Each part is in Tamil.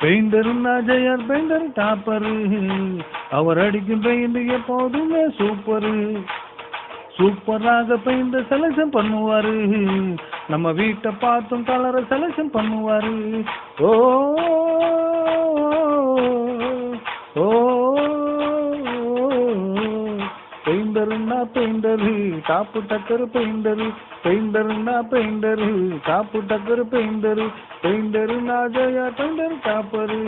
பெயிண்டருன்னா ஜெயர் பெயிண்டர் டாப்பரு. அவர் அடிக்கும் பெயிண்ட் எப்போதுமே சூப்பரு. சூப்பராக பெயிண்ட் செலக்ஷன் பண்ணுவாரு. நம்ம வீட்டை பார்த்தும் கலரை செலக்ஷன் பண்ணுவாரு. ஓ பெயிண்டருன்னா பெயிண்டரு டாப்பு டக்கரு பெயிண்டரு பெயிண்டருன்னா பெயிண்டரு டாப்பு டக்கரு பெயிண்டரு பெயிண்டருன்னா ஜெயா பெயிண்டர் காப்பரு.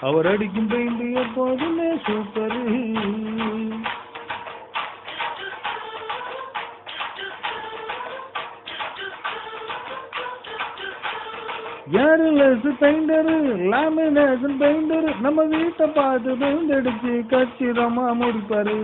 அவர் அடிக்கும் பெயிண்ட் எப்போதுமே super. Airless painter lamination painter நம்ம வீட்டை பார்த்து பெயிண்ட் அடிச்சு கச்சிதமா முடிப்பாரு.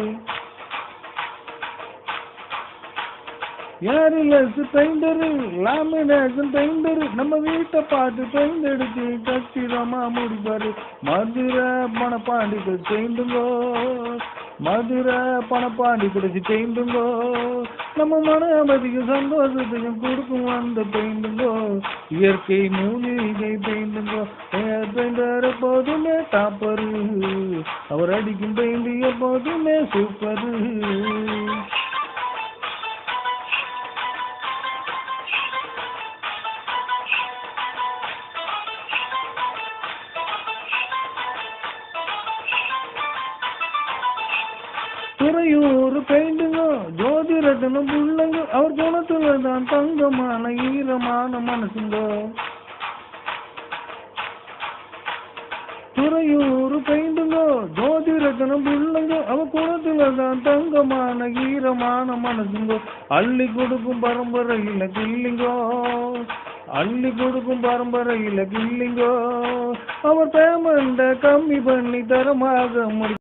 யாரு லெஸ் பெயிண்டரு? Lamination painter. நம்ம வீட்டை பார்த்து பெயிண்ட் எடுத்து கச்சிதமா முடிப்பாரு. மதுரை பணப்பாண்டி பெயிண்டுங்கோ மதுரை பணப்பாண்டி பிடிச்சி பெயிண்டுங்கோ நம்ம மன சந்தோஷத்தையும் கொடுக்கும் அந்த பெயிண்டுங்கோ. இயற்கை மூலிகை பெயிண்டுங்கோ. பெயிண்டர் எப்போதுமே டாப்பரு. அவர் அடிக்கும் பெயிண்ட் எப்போதுமே சூப்பரு. துறையூர் பெயிண்டுங்க ஜோதி ரத்னம் புள்ளங்க. அவர் குணத்துல தான் தங்கமான ஈரமான மனசுங்க. துறையூர் பெயிண்டுங்க ஜோதி ரத்னம் புள்ளங்க. அவர் குணத்துல தான் தங்கமான ஈரமான மனசுங்க. அள்ளி கொடுக்கும் பரம்பரையில கில்லிங்கோ. அள்ளி கொடுக்கும் பரம்பரையில கில்லிங்கோ. அவர் பேமெண்ட கம்மி பண்ணி தரமாக முடி